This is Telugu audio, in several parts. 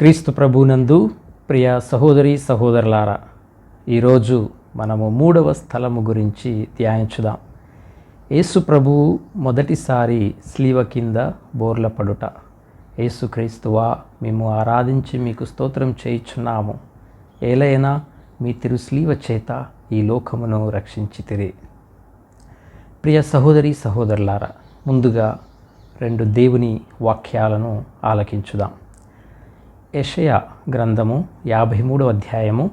క్రీస్తు ప్రభునందు ప్రియ సహోదరి సహోదరులారా ఈరోజు మనము మూడవ స్థలము గురించి ధ్యానించుదాం. యేసు ప్రభువు మొదటిసారి స్లీవ కింద బోర్ల పడుట యేసుక్రీస్తువా మేము ఆరాధించి మీకు స్తోత్రం చేయుచున్నాము. ఏలైనా మీ తిరుస్లీవ చేత ఈ లోకమును రక్షించితిరి. ప్రియ సహోదరి సహోదరులారా ముందుగా రెండు దేవుని వాక్యాలను ఆలకించుదాం. యెషయా గ్రంథము యాభై మూడు అధ్యాయము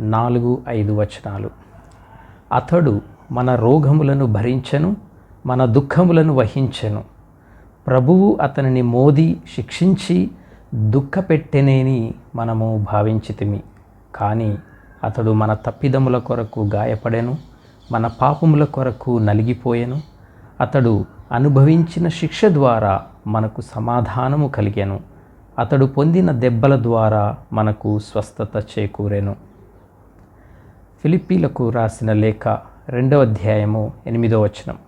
నాలుగు ఐదు వచనాలు. అతడు మన రోగములను భరించెను మన దుఃఖములను వహించెను. ప్రభువు అతనిని మోది శిక్షించి దుఃఖపెట్టెనేని మనము భావించితిమి. కానీ అతడు మన తప్పిదముల కొరకు గాయపడెను మన పాపముల కొరకు నలిగిపోయెను. అతడు అనుభవించిన శిక్ష ద్వారా మనకు సమాధానము కలిగెను. అతడు పొందిన దెబ్బల ద్వారా మనకు స్వస్థత చేకూరెను. ఫిలిప్పీలకు రాసిన లేఖ రెండవ అధ్యాయము ఎనిమిదో వచనం.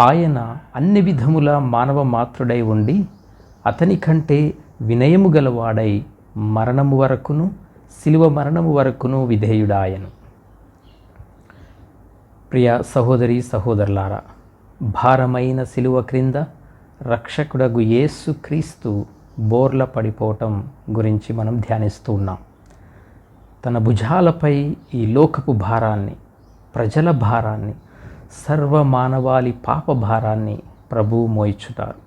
ఆయన అన్ని విధముల మానవ మాతృడై ఉండి అతని కంటే వినయము గలవాడై మరణము వరకును శిలువ మరణము వరకును విధేయుడాయను. ప్రియ సహోదరి సహోదరులారా భారమైన శిలువ క్రింద రక్షకుడగు యేసు క్రీస్తు బోర్ల పడిపోవటం గురించి మనం ధ్యానిస్తూ ఉన్నాం. తన భుజాలపై ఈ లోకపు భారాన్ని ప్రజల భారాన్ని సర్వ మానవాళి పాప భారాన్ని ప్రభువు మోయిచుటారు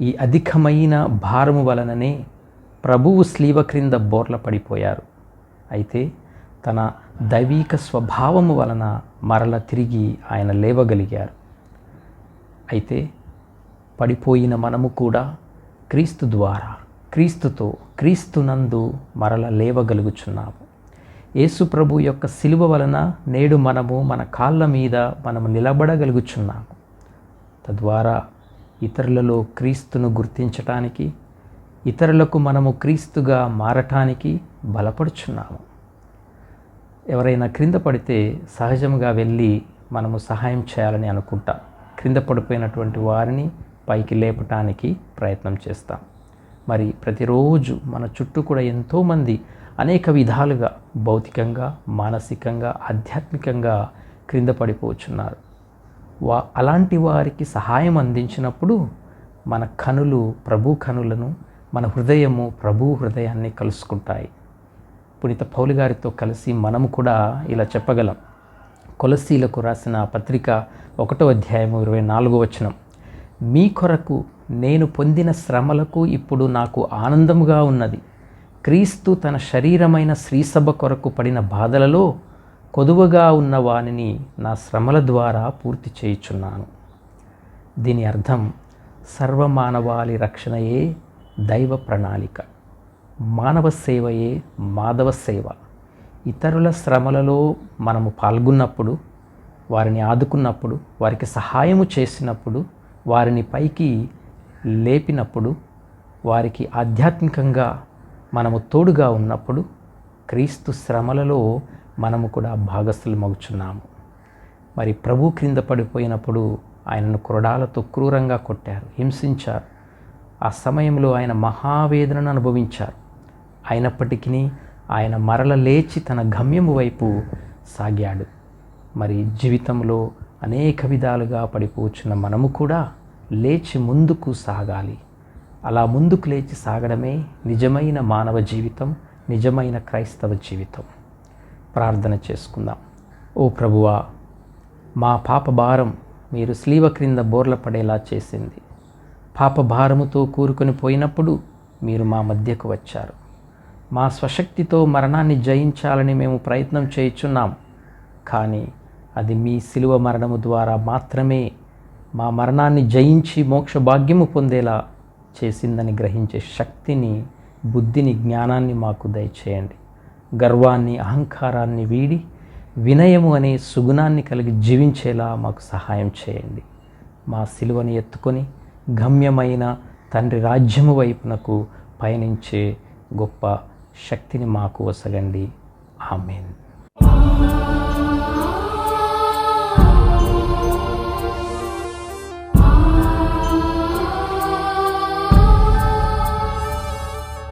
ఈ అధికమైన భారము వలననే ప్రభువు స్లీవ క్రింద బోర్ల పడిపోయారు. అయితే తన దైవీక స్వభావము వలన మరల తిరిగి ఆయన లేవగలిగారు. అయితే పడిపోయిన మనము కూడా క్రీస్తు ద్వారా క్రీస్తుతో క్రీస్తునందు మరల లేవగలుగుచున్నాము. యేసు ప్రభు యొక్క సిలువ వలన నేడు మనము మన కాళ్ళ మీద మనము నిలబడగలుగుచున్నాము. తద్వారా ఇతరులలో క్రీస్తును గుర్తించటానికి ఇతరులకు మనము క్రీస్తుగా మారటానికి బలపడుచున్నాము. ఎవరైనా క్రింద పడితే సహజంగా వెళ్ళి మనము సహాయం చేయాలని అనుకుంటాం. క్రింద పడిపోయినటువంటి వారిని పైకి లేపటానికి ప్రయత్నం చేస్తాం. మరి ప్రతిరోజు మన చుట్టూ కూడా ఎంతోమంది అనేక విధాలుగా భౌతికంగా మానసికంగా ఆధ్యాత్మికంగా క్రింద పడిపోతున్నారు వా అలాంటి వారికి సహాయం అందించినప్పుడు మన కనులు ప్రభు కనులను మన హృదయము ప్రభు హృదయాన్ని కలుసుకుంటాయి. పునీత పౌలు గారితో కలిసి మనము కూడా ఇలా చెప్పగలం. కొలసీలకు రాసిన పత్రిక ఒకటో అధ్యాయము ఇరవై నాలుగో వచనం. మీ కొరకు నేను పొందిన శ్రమలకు ఇప్పుడు నాకు ఆనందముగా ఉన్నది. క్రీస్తు తన శరీరమైన శ్రీసభ కొరకు పడిన బాధలలో కొదువగా ఉన్న వానిని నా శ్రమల ద్వారా పూర్తి చేయుచున్నాను. దీని అర్థం సర్వమానవాళి రక్షణయే దైవ ప్రణాళిక. మానవ సేవయే మాధవ సేవ. ఇతరుల శ్రమలలో మనము పాల్గొన్నప్పుడు వారిని ఆదుకున్నప్పుడు వారికి సహాయము చేసినప్పుడు వారిని పైకి లేపినప్పుడు వారికి ఆధ్యాత్మికంగా మనము తోడుగా ఉన్నప్పుడు క్రీస్తు శ్రమలలో మనము కూడా భాగస్థులు మగుచున్నాము మరి ప్రభు క్రింద పడిపోయినప్పుడు ఆయనను క్రొడాలతో క్రూరంగా కొట్టారు హింసించారు. ఆ సమయంలో ఆయన మహావేదనను అనుభవించారు. అయినప్పటికీ ఆయన మరల లేచి తన గమ్యము వైపు సాగాడు. మరి జీవితంలో అనేక విధాలుగా పడిపోచున్న మనము కూడా లేచి ముందుకు సాగాలి. అలా ముందుకు లేచి సాగడమే నిజమైన మానవ జీవితం నిజమైన క్రైస్తవ జీవితం. ప్రార్థన చేసుకుందాం. ఓ ప్రభువా మా పాప భారం మీరు స్లీవ క్రింద బోర్ల పడేలా చేసింది. పాప భారముతో కూరుకొని పోయినప్పుడు మీరు మా మధ్యకు వచ్చారు. మా స్వశక్తితో మరణాన్ని జయించాలని మేము ప్రయత్నం చేయుచున్నాం. కానీ అది మీ శిలువ మరణము ద్వారా మాత్రమే మా మరణాన్ని జయించి మోక్ష భాగ్యము పొందేలా చేసిందని గ్రహించే శక్తిని బుద్ధిని జ్ఞానాన్ని మాకు దయచేయండి. గర్వాన్ని అహంకారాన్ని వీడి వినయము అనే సుగుణాన్ని కలిగి జీవించేలా మాకు సహాయం చేయండి. మా సిలువని ఎత్తుకొని గమ్యమైన తండ్రి రాజ్యము వైపునకు పయనించే గొప్ప శక్తిని మాకు వసగండి. ఆమెన్.